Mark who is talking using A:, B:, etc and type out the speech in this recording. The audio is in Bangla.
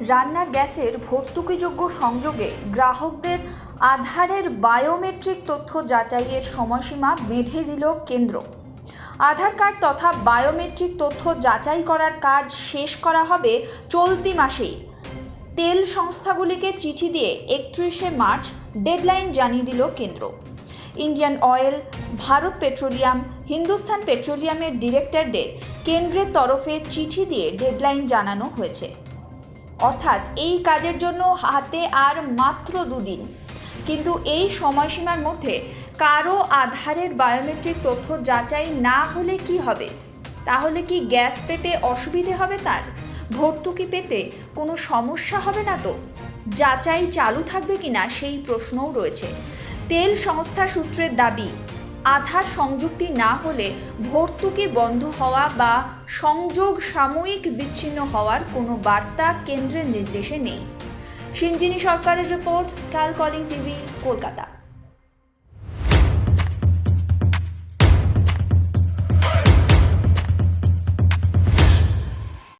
A: রান্নার গ্যাসের ভর্তুকিযোগ্য সংযোগে গ্রাহকদের আধারের বায়োমেট্রিক তথ্য যাচাইয়ের সময়সীমা বেঁধে দিল কেন্দ্র। আধার কার্ড তথা বায়োমেট্রিক তথ্য যাচাই করার কাজ শেষ করা হবে চলতি মাসেই তেল সংস্থাগুলিকে চিঠি দিয়ে একত্রিশে মার্চ ডেডলাইন জানিয়ে দিল কেন্দ্র। Indian oil, Bharat petroleum, Hindustan পেট্রোলিয়ামের ডিরেক্টরদের কেন্দ্রের তরফে চিঠি দিয়ে ডেডলাইন জানানো হয়েছে। অর্থাৎ এই কাজের জন্য হাতে আর মাত্র দুদিন। কিন্তু এই সময়সীমার মধ্যে কারও আধারের বায়োমেট্রিক তথ্য যাচাই না হলে কি হবে? তাহলে কি গ্যাস পেতে অসুবিধে হবে তার? ভর্তুকি পেতে কোনো সমস্যা হবে না তো? যাচাই চালু থাকবে কিনা সেই প্রশ্নও রয়েছে। তেল সংস্থা সূত্রের দাবি আধার সংযুক্তি না হলে ভর্তুকি বন্ধ হওয়া বা সংযোগ সাময়িক বিচ্ছিন্ন হওয়ার কোনো বার্তা কেন্দ্রের নির্দেশে নেই। সিঞ্জিনী সরকারের রিপোর্ট, কাল কলিং টিভি, কলকাতা।